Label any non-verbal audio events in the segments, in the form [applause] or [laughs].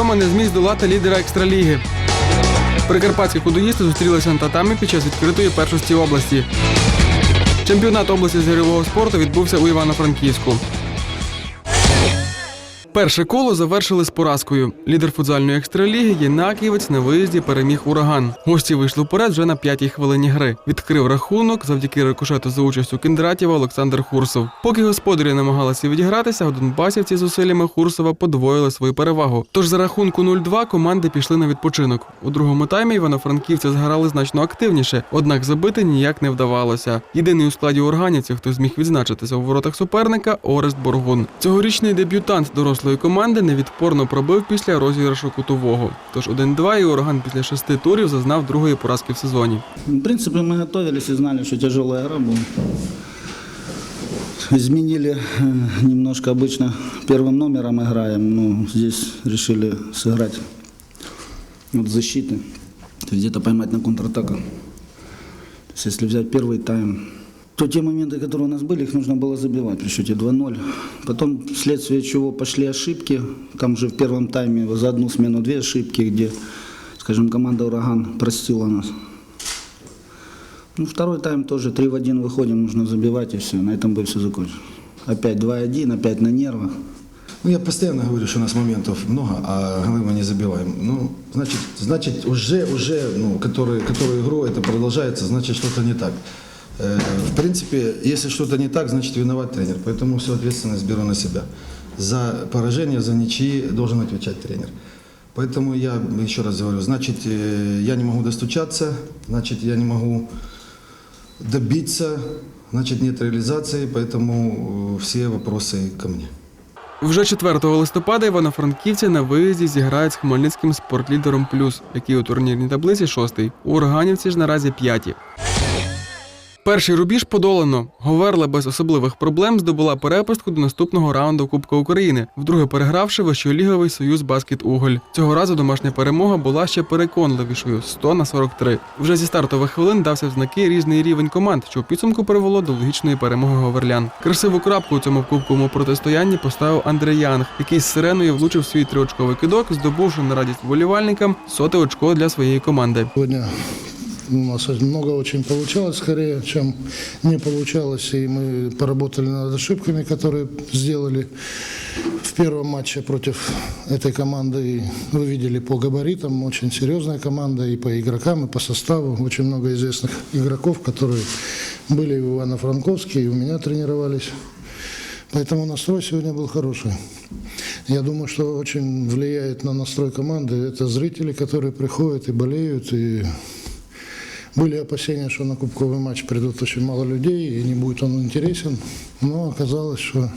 вдома не зміг здолати лідера екстраліги. Прикарпатські худоїсти зустрілися на татамі під час відкритої першості області. Чемпіонат області з гирьового спорту відбувся у Івано-Франківську. Перше коло завершили з поразкою. Лідер футзальної екстраліги Єнакієвець на виїзді переміг ураган. Гості вийшли вперед вже на п'ятій хвилині гри. Відкрив рахунок завдяки рикошету за участю Кіндратєва Олександр Хурсов. Поки господарі намагалися відігратися, у Донбасівці з усиллями Хурсова подвоїли свою перевагу. Тож за рахунку 0-2 команди пішли на відпочинок. У другому таймі івано-франківці зграли значно активніше, однак забити ніяк не вдавалося. Єдиний у складі органівців, хто зміг відзначитися у воротах суперника Орест Боргун. Цьогорічний дебютант дорослої команди невідпорно пробив після розіграшу кутового. Тож 1-2 і орган після шести турів зазнав другої поразки в сезоні. В принципе, мы готовились и знали, что тяжелая игра будет. Изменили э, немножко обычно первым номером играем, но здесь решили сыграть вот защиты, то есть где-то поймать на контратаках. То есть если взять первый тайм, то те моменты, которые у нас были, их нужно было забивать при счете 2-0. Потом, вследствие чего пошли ошибки, там же в первом тайме за одну смену две ошибки, где, скажем, команда «Ураган» простила нас. Ну, второй тайм тоже 3 в 1 выходим, нужно забивать и все. На этом бы все закончилось. Опять 2-1, опять на нервах. Ну, я постоянно говорю, что у нас моментов много, а голы мы не забиваем. Ну, значит, значит уже, уже, ну, который, которую игру это продолжается, значит, что-то не так. Э, В принципе, если что-то не так, значит, виноват тренер. Поэтому всю ответственность беру на себя. За поражение, за ничьи должен отвечать тренер. Поэтому я еще раз говорю, значит, э, я не могу достучаться, значит, я не могу добиться, значит, нет реализации, поэтому э, все вопросы ко мне. Вже 4 листопада івано-франківці на виїзді зіграють з хмельницьким спортлідером плюс, який у турнірній таблиці шостий. У органівці ж наразі п'яті. Перший рубіж подолано. Говерла без особливих проблем здобула перепустку до наступного раунду Кубка України, вдруге перегравши вищоліговий союз Баскет Уголь. Цього разу домашня перемога була ще переконливішою 100 на 43. Вже зі стартових хвилин дався в знаки різний рівень команд, що в підсумку привело до логічної перемоги говерлян. Красиву крапку у цьому кубковому протистоянні поставив Андрей Янг, який з сиреною влучив свій триочковий кидок, здобувши на радість вболівальникам соте очко для своєї команди. Сегодня у нас много очень получалось, скорее, чем не получалось. И мы поработали над ошибками, которые сделали в первом матче против этой команды. И вы видели по габаритам, очень серьезная команда и по игрокам, и по составу. Очень много известных игроков, которые были и в Ивано-Франковске, и у меня тренировались. Поэтому настрой сегодня был хороший. Я думаю, что очень влияет на настрой команды. Это зрители, которые приходят и болеют, и были опасения, что на кубковый матч придут очень мало людей и не будет он интересен. Но оказалось, что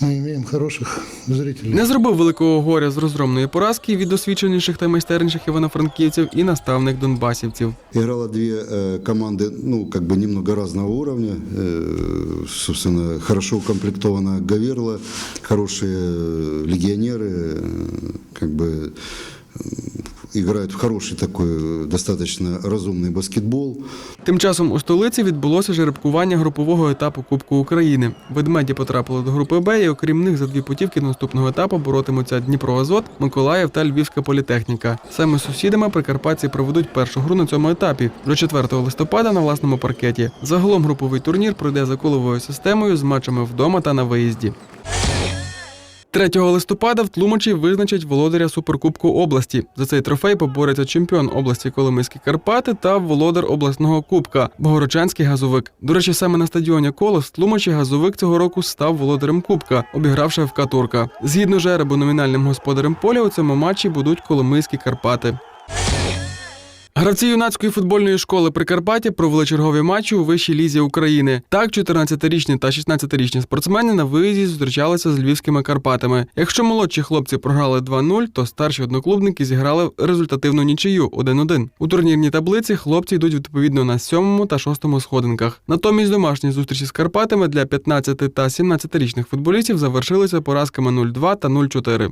мы имеем хороших зрителей. Не зробив великого горя з розгромної поразки від досвідченіших та майстерніших івано-франківців і наставник донбасівців. Играло две э, команды, ну, как бы немного разного уровня. Э, собственно, хорошо укомплектована Гаверла, хорошие э, легионеры, э, как бы э, играют в хороший такой, достаточно разумный баскетбол. Тим часом у столиці відбулося жеребкування групового етапу Кубку України. Ведмеді потрапили до групи Б, і окрім них за дві путівки наступного етапу боротимуться Дніпроазот, Миколаїв та Львівська політехніка. Саме з сусідами прикарпатці проведуть першу гру на цьому етапі вже 4 листопада на власному паркеті. Загалом груповий турнір пройде за коловою системою з матчами вдома та на виїзді. 3 листопада в Тлумачі визначать володаря Суперкубку області. За цей трофей побореться чемпіон області Коломийські Карпати та володар обласного кубка Богородчанський газовик. До речі, саме на стадіоні Колос в Тлумачі газовик цього року став володарем кубка, обігравши ФК Турка. Згідно жеребу, номінальним господарем поля у цьому матчі будуть Коломийські Карпати. Гравці юнацької футбольної школи Прикарпаття провели чергові матчі у вищій лізі України. Так, 14-річні та 16-річні спортсмени на виїзді зустрічалися з львівськими Карпатами. Якщо молодші хлопці програли 2-0, то старші одноклубники зіграли результативну нічию 1-1. У турнірній таблиці хлопці йдуть відповідно на сьомому та шостому сходинках. Натомість домашні зустрічі з Карпатами для 15 та 17-річних футболістів завершилися поразками 0-2 та 0-4.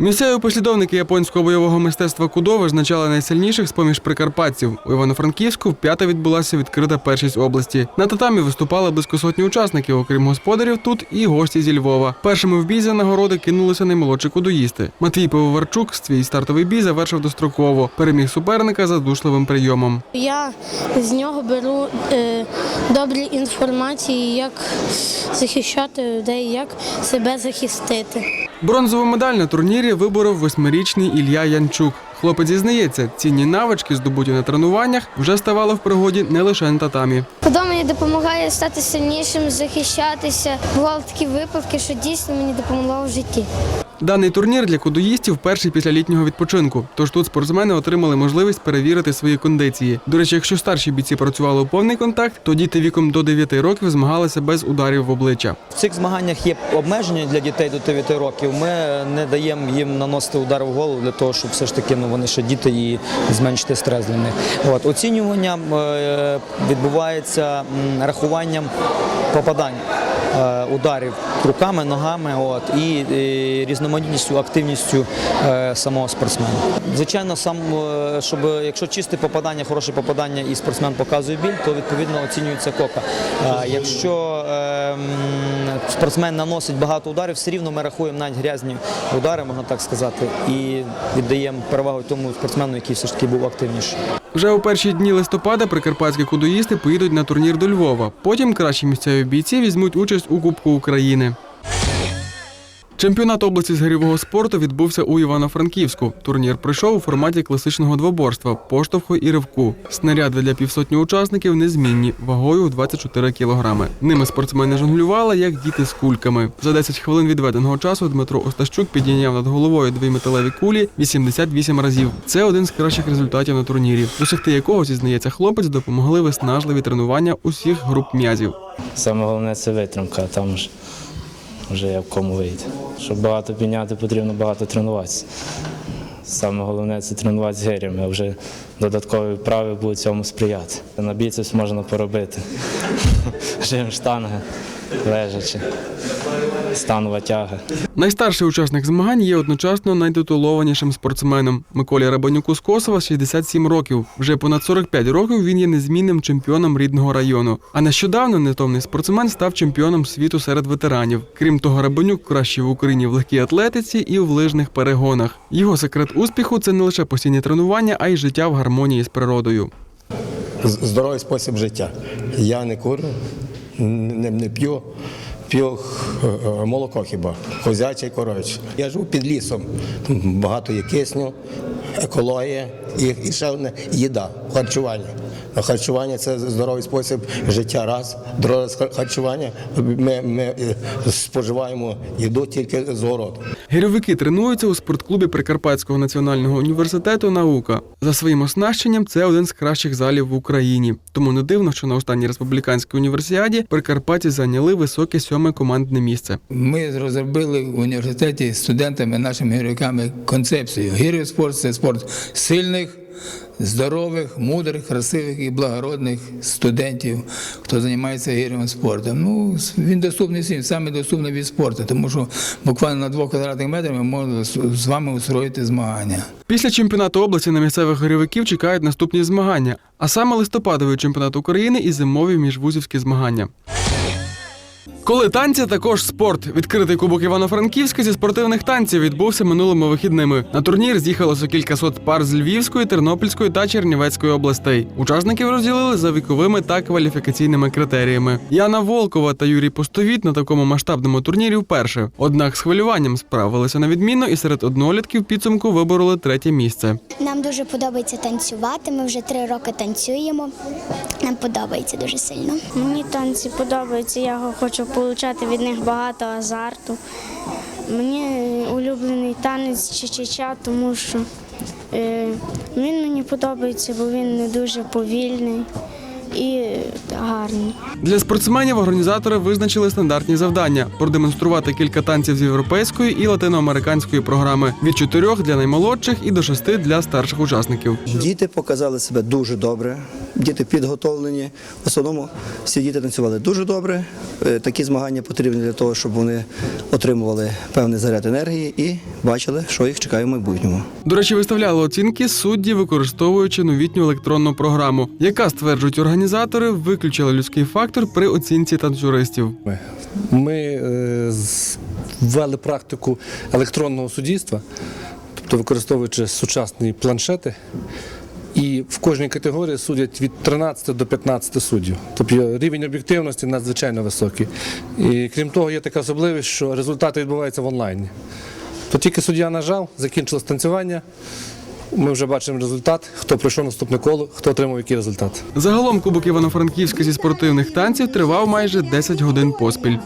Місцеві послідовники японського бойового мистецтва кудо визначали найсильніших з поміж прикарпатців. У Івано-Франківську вп'ята відбулася відкрита першість області. На татамі виступали близько сотні учасників, окрім господарів, тут і гості зі Львова. Першими в бій за нагороди кинулися наймолодші кудоїсти. Матвій Пивоварчук свій стартовий бій завершив достроково. Переміг суперника задушливим прийомом. Я з нього беру е, добрі інформації, як захищати людей, як себе захистити. Бронзову медаль на турнірі виборов восьмирічний Ілля Янчук. Хлопець зізнається, цінні навички, здобуті на тренуваннях, вже ставали в пригоді не лише на татамі. Кудо мені допомагає стати сильнішим, захищатися. Бували такі випадки, що дійсно мені допомогло в житті. Даний турнір для кудоїстів перший після літнього відпочинку. Тож тут спортсмени отримали можливість перевірити свої кондиції. До речі, якщо старші бійці працювали у повний контакт, то діти віком до 9 років змагалися без ударів в обличчя. В цих змаганнях є обмеження для дітей до 9 років. Ми не даємо їм наносити удар в голову для того, щоб все ж таки ну, вони ще діти і зменшити стрес для них. От, оцінювання е, відбувається рахуванням попадань. Е, Ударів руками, ногами, от і, різноманітністю, активністю е, самого спортсмена. Звичайно, сам е, щоб якщо чисте попадання, хороше попадання, і спортсмен показує біль, то відповідно оцінюється кока. Якщо е, м, спортсмен наносить багато ударів, все рівно ми рахуємо навіть грязні удари, можна так сказати, і віддаємо перевагу тому спортсмену, який все ж таки був активніший. Вже у перші дні листопада прикарпатські кудоїсти поїдуть на турнір до Львова. Потім кращі місцеві бійці візьмуть участь у Кубку України. Чемпіонат області з гирьового спорту відбувся у Івано-Франківську. Турнір пройшов у форматі класичного двоборства, поштовху і ривку. Снаряди для півсотні учасників незмінні, вагою 24 кілограми. Ними спортсмени жонглювали, як діти з кульками. За 10 хвилин відведеного часу Дмитро Остащук підійняв над головою дві металеві кулі 88 разів. Це один з кращих результатів на турнірі, досягти якого зізнається хлопець, допомогли виснажливі тренування усіх груп м'язів. Саме головне це витримка, там ж вже як кому вийде. Щоб багато підняти, потрібно багато тренуватися. Саме головне це тренуватися з гирями, а вже додаткові вправи будуть цьому сприяти. На біцепс можна поробити. [laughs] Жим штанги, лежачи, станова тяга. Найстарший учасник змагань є одночасно найтитулованішим спортсменом. Миколі Рабанюку з Косова 67 років. Вже понад 45 років він є незмінним чемпіоном рідного району. А нещодавно нетомний спортсмен став чемпіоном світу серед ветеранів. Крім того, Рабанюк кращий в Україні в легкій атлетиці і в лижних перегонах. Його секрет успіху це не лише постійні тренування, а й життя в гармонії з природою. здоровий спосіб життя. Я не курю, не, не п'ю, п'ю е, молоко хіба, козяче і коров'яче. Я живу під лісом, багато є кисню, екологія і, і ще одне їда, харчування. Харчування це здоровий спосіб життя. Раз, друге харчування. Ми, ми е, споживаємо їду тільки з городу. Гірьовики тренуються у спортклубі Прикарпатського національного університету Наука. За своїм оснащенням це один з кращих залів в Україні. Тому не дивно, що на останній республіканській універсіаді Прикарпатці зайняли високе сьоме командне місце. Ми розробили в університеті студентами, нашими гірьовиками концепцію. Гіроспорт це спорт сильних, здорових, мудрих, красивих і благородних студентів, хто займається гірним спортом. Ну, він доступний всім, саме доступний від спорту, тому що буквально на двох квадратних метрах ми можемо з вами устроїти змагання. Після чемпіонату області на місцевих гирьовиків чекають наступні змагання, а саме листопадовий чемпіонат України і зимові міжвузівські змагання. Коли танці також спорт. Відкритий кубок Івано-Франківська зі спортивних танців відбувся минулими вихідними. На турнір з'їхалося кількасот пар з Львівської, Тернопільської та Чернівецької областей. Учасників розділили за віковими та кваліфікаційними критеріями. Яна Волкова та Юрій Постовіт на такому масштабному турнірі вперше. Однак з хвилюванням справилися на відмінно і серед однолітків підсумку вибороли третє місце. Нам дуже подобається танцювати. Ми вже три роки танцюємо. Нам подобається дуже сильно. Мені танці подобаються, я хочу отримати від них багато азарту. Мені улюблений танець чечеча, тому що е, він мені подобається, бо він не дуже повільний. і гарно. Для спортсменів організатори визначили стандартні завдання: продемонструвати кілька танців з європейської і латиноамериканської програми від чотирьох для наймолодших і до шести для старших учасників. Діти показали себе дуже добре. Діти підготовлені. В основному всі діти танцювали дуже добре. Е, Такі змагання потрібні для того, щоб вони отримували певний заряд енергії і бачили, що їх чекає в майбутньому. До речі, виставляли оцінки судді, використовуючи новітню електронну програму, яка стверджують організатори, виключила людський фактор при оцінці танцюристів. Ми е, ввели практику електронного суддівства, тобто використовуючи сучасні планшети. І в кожній категорії судять від 13 до 15 суддів. Тобто рівень об'єктивності надзвичайно високий. І крім того, є така особливість, що результати відбуваються в онлайні. То тільки суддя нажав, закінчилось танцювання. Ми вже бачимо результат, хто пройшов наступне коло, хто отримав який результат. Загалом Кубок Івано-Франківська зі спортивних танців тривав майже 10 годин поспіль.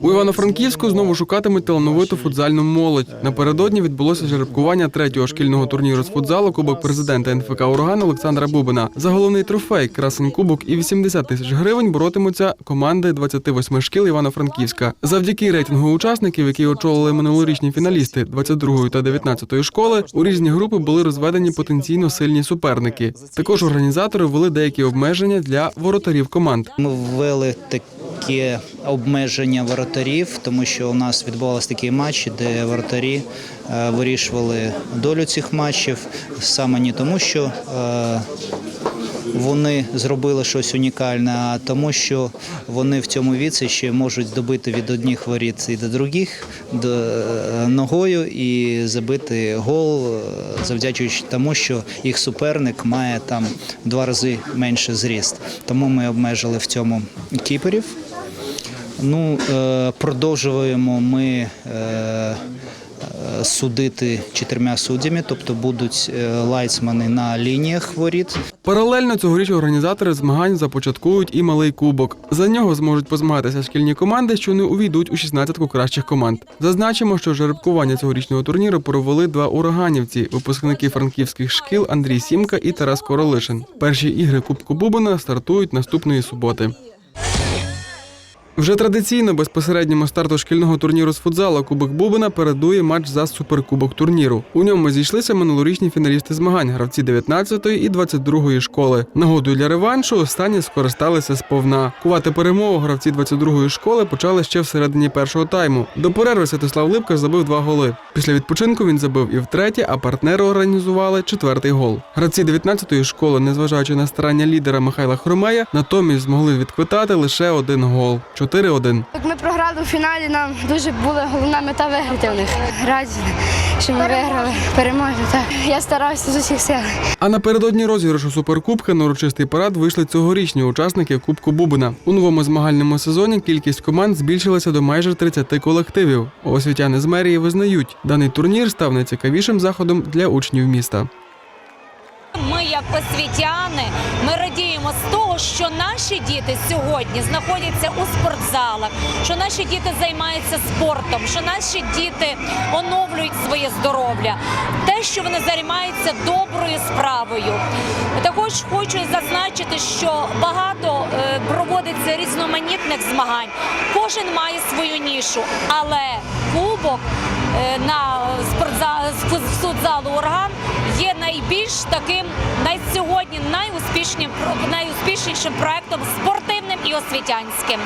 У Івано-Франківську знову шукатимуть талановиту футзальну молодь. Напередодні відбулося жеребкування третього шкільного турніру з футзалу Кубок президента НФК Ураган Олександра Бубина. За головний трофей красень Кубок і 80 тисяч гривень боротимуться команди 28 шкіл Івано-Франківська. Завдяки рейтингу учасників, які очолили минулорічні фіналісти 22 та 19 школи, у різні групи були розведені потенційно сильні суперники. Також організатори ввели деякі обмеження для воротарів команд. Ми ввели таке обмеження воротарів, тому що у нас відбувалися такі матчі, де воротарі е, вирішували долю цих матчів саме не тому, що е, вони зробили щось унікальне, а тому, що вони в цьому віці ще можуть добити від одних воріт і до других до, е, ногою і забити гол, завдячуючи тому, що їх суперник має там два рази менше зріст. Тому ми обмежили в цьому кіперів. Ну, е, продовжуємо ми е, е, судити чотирма суддями, тобто будуть лайцмани на лініях воріт. Паралельно цьогоріч організатори змагань започаткують і малий кубок. За нього зможуть позмагатися шкільні команди, що не увійдуть у 16 кращих команд. Зазначимо, що жеребкування цьогорічного турніру провели два ураганівці, випускники франківських шкіл Андрій Сімка і Тарас Королишин. Перші ігри Кубку Бубина стартують наступної суботи. Вже традиційно безпосередньому старту шкільного турніру з футзалу Кубок Бубина передує матч за суперкубок турніру. У ньому зійшлися минулорічні фіналісти змагань, гравці 19-ї і 22-ї школи. Нагодою для реваншу останні скористалися сповна. Кувати перемогу гравці 22-ї школи почали ще всередині першого тайму. До перерви Святослав Липка забив два голи. Після відпочинку він забив і втретє, а партнери організували четвертий гол. Гравці 19-ї школи, незважаючи на старання лідера Михайла Хромея, натомість змогли відквитати лише один гол 4-1. Як ми програли у фіналі, нам дуже була головна мета виграти в них. Раді, що ми виграли, переможемо. Так. Я старався з усіх сил. А напередодні розіграшу суперкубка на урочистий парад вийшли цьогорічні учасники Кубку Бубина. У новому змагальному сезоні кількість команд збільшилася до майже 30 колективів. Освітяни з мерії визнають, даний турнір став найцікавішим заходом для учнів міста. Як освітяни, ми радіємо з того, що наші діти сьогодні знаходяться у спортзалах, що наші діти займаються спортом, що наші діти оновлюють своє здоров'я, те, що вони займаються доброю справою. Також хочу зазначити, що багато е, проводиться різноманітних змагань. Кожен має свою нішу, але кубок е, на спортзал футзалу орган найбільш таким на сьогодні найуспішнішим найуспішнішим проектом спортивним і освітянським.